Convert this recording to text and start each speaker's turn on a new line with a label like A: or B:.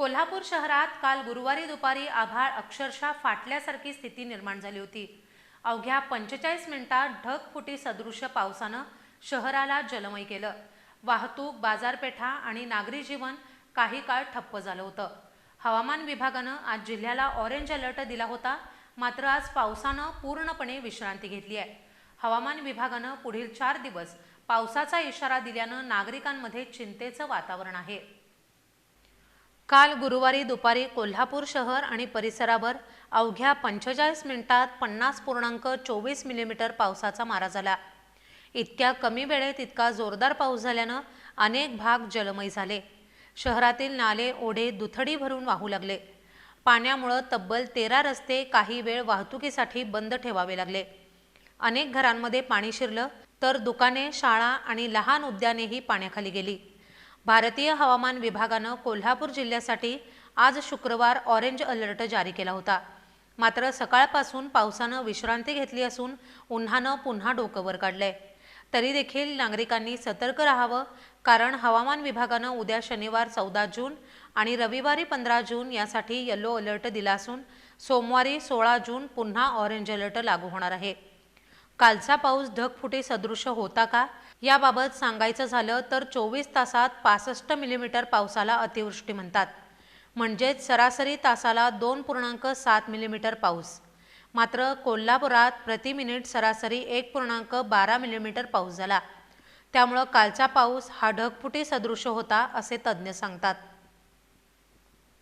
A: कोल्हापूर शहरात काल गुरुवारी दुपारी आभाळ अक्षरशः फाटल्यासारखी स्थिती निर्माण झाली होती. अवघ्या पंचेचाळीस मिनिटात ढगफुटी सदृश्य पावसानं शहराला जलमय केलं. वाहतूक बाजारपेठा आणि नागरी जीवन काही काळ ठप्प झालं होतं. हवामान विभागानं आज जिल्ह्याला ऑरेंज अलर्ट दिला होता मात्र आज पावसानं पूर्णपणे विश्रांती घेतली आहे. हवामान विभागानं पुढील चार दिवस पावसाचा इशारा दिल्यानं नागरिकांमध्ये चिंतेचं वातावरण आहे. काल गुरुवारी दुपारी कोल्हापूर शहर आणि परिसरावर अवघ्या पंचेचाळीस मिनिटात पन्नास पूर्णांक चोवीस मिलीमीटर पावसाचा मारा झाला. इतक्या कमी वेळेत इतका जोरदार पाऊस झाल्यानं अनेक भाग जलमय झाले. शहरातील नाले ओढे दुथडी भरून वाहू लागले. पाण्यामुळं तब्बल तेरा रस्ते काही वेळ वाहतुकीसाठी बंद ठेवावे लागले. अनेक घरांमध्ये पाणी शिरलं तर दुकाने शाळा आणि लहान उद्यानेही पाण्याखाली गेली. भारतीय हवामान विभागानं कोल्हापूर जिल्ह्यासाठी आज शुक्रवार ऑरेंज अलर्ट जारी केला होता. मात्र सकाळपासून पावसानं विश्रांती घेतली असून उन्हानं पुन्हा डोकं वर काढलंय. तरी देखील नागरिकांनी सतर्क राहावं कारण हवामान विभागानं उद्या शनिवार चौदा जून आणि रविवारी पंधरा जून यासाठी येलो अलर्ट दिला असून सोमवारी सोळा जून पुन्हा ऑरेंज अलर्ट लागू होणार आहे. कालचा पाऊस ढगफुटी सदृश होता का? याबाबत सांगायचं झालं तर चोवीस तासात पासष्ट मिलीमीटर पावसाला अतिवृष्टी म्हणतात. म्हणजेच सरासरी तासाला दोन पूर्णांक सात मिलीमीटर पाऊस. मात्र कोल्हापुरात प्रति मिनिट सरासरी एक पूर्णांक बारा मिलीमीटर पाऊस झाला. त्यामुळं कालचा पाऊस हा ढगफुटी सदृश होता असे तज्ज्ञ सांगतात.